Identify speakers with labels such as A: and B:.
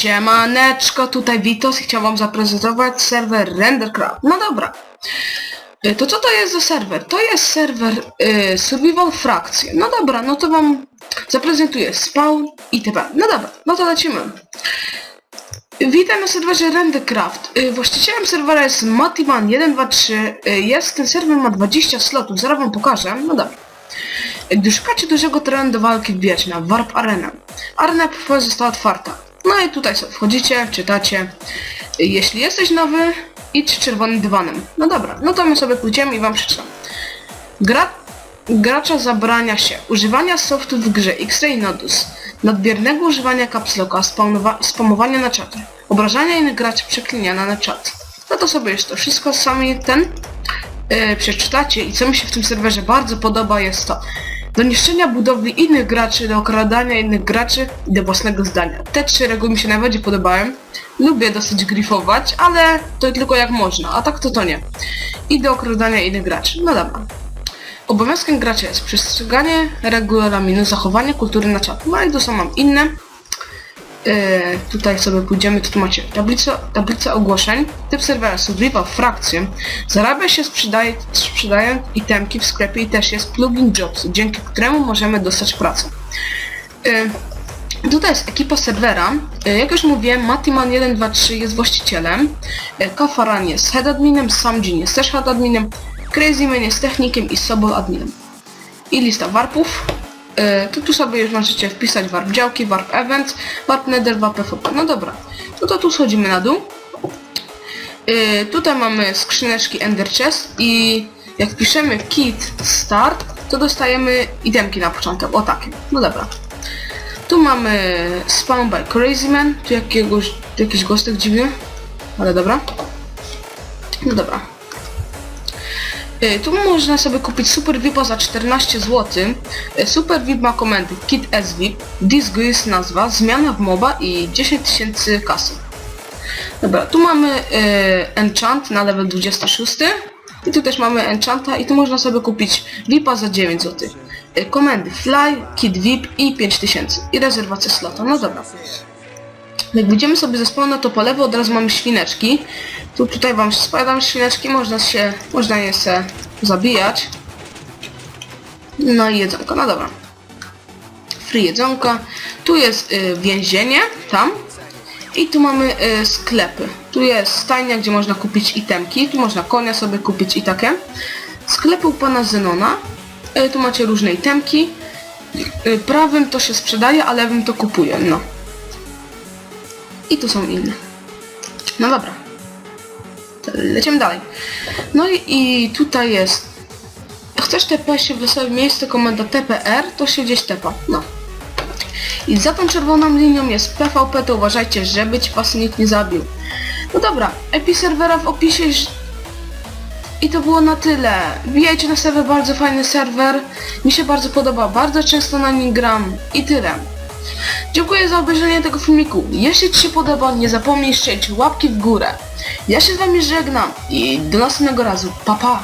A: Siemaneczko, tutaj Witos i chciałem wam zaprezentować serwer RenderCraft. No dobra. Y, To co to jest za serwer? To jest serwer y, Survival Frakcje. No dobra, no to wam zaprezentuję spawn itp. No dobra, no to lecimy. Witam na serwerze RenderCraft. Y, Właścicielem serwera jest Matiman123. Y, Jest, ten serwer ma 20 slotów, zaraz wam pokażę. No dobra. Gdy szukacie dużego terenu do walki, wbijać na Warp Arena. Arena została otwarta. No i tutaj sobie wchodzicie, czytacie. Jeśli jesteś nowy, idź czerwonym dywanem. No dobra, no to my sobie pójdziemy i wam przeczytam. Gra... Gracza zabrania się używania softu w grze X-Ray Nodus, nadmiernego używania spawnowa- spamowania na czacie, obrażania innych graczy, przekliniania na czat. No to sobie już to wszystko sami ten e, przeczytacie i co mi się w tym serwerze bardzo podoba jest to do niszczenia budowli innych graczy, do okradania innych graczy i do własnego zdania. Te trzy reguły mi się najbardziej podobają. Lubię dosyć grifować, ale to tylko jak można, a tak to to nie. I do okradania innych graczy. No dobra. Obowiązkiem gracza jest przestrzeganie regulaminu, zachowanie kultury na czat. No i to są mam inne. Yy, tutaj sobie pójdziemy, tu macie tablicę, tablicę ogłoszeń, typ serwera survival frakcję, zarabia się sprzedaje, sprzedają itemki w sklepie i też jest plugin jobs, dzięki któremu możemy dostać pracę. Yy, tutaj jest ekipa serwera, yy, jak już mówiłem, Matiman123 jest właścicielem, yy, Kafaran jest head adminem, Samjin jest też head adminem, Crazyman jest technikiem i Sobol adminem. I lista warpów. Yy, to tu sobie już możecie wpisać warp działki, warp events, warp nether, warp PvP. No dobra, no to tu schodzimy na dół. Yy, tutaj mamy skrzyneczki Ender Chest i jak piszemy kit start, to dostajemy itemki na początek. O takie. No dobra. Tu mamy spawn by Crazyman, tu jakiegoś, jakiś gostek dziwny, ale dobra. No dobra. Y, Tu można sobie kupić Super VIPa za 14 zł. Y, Super VIP ma komendy Kit S VIP, Disgu jest nazwa, zmiana w MOBA i 10 tysięcy kasy. Dobra, tu mamy y, Enchant na level 26 i tu też mamy Enchanta i tu można sobie kupić VIPa za 9 zł. Komendy Fly, Kit VIP i 5000 i rezerwacja slota. No dobra. Jak wyjdziemy sobie ze spawna, to po lewo od razu mamy świneczki. Tu tutaj wam spadam świneczki, można się, można je se zabijać. No i jedzonko, no dobra. Free jedzonka. Tu jest y, więzienie, tam. I tu mamy y, sklepy. Tu jest stajnia, gdzie można kupić itemki. Tu można konia sobie kupić i takie. Sklepy u pana Zenona. Y, tu macie różne itemki. Y, prawym to się sprzedaje, a lewym to kupuje, no. I tu są inne. No dobra. Lecimy dalej. No i, i tutaj jest. Chcesz TP się w miejsce komenda TPR, to się gdzieś tepa. No. I za tą czerwoną linią jest PvP, to uważajcie, żeby ci was nikt nie zabił. No dobra, IP serwera w opisie. I to było na tyle. Wbijajcie na serwer, bardzo fajny serwer. Mi się bardzo podoba, bardzo często na nim gram. I tyle. Dziękuję za obejrzenie tego filmiku. Jeśli Ci się podoba, nie zapomnij strzelić łapki w górę. Ja się z Wami żegnam i do następnego razu. Pa pa!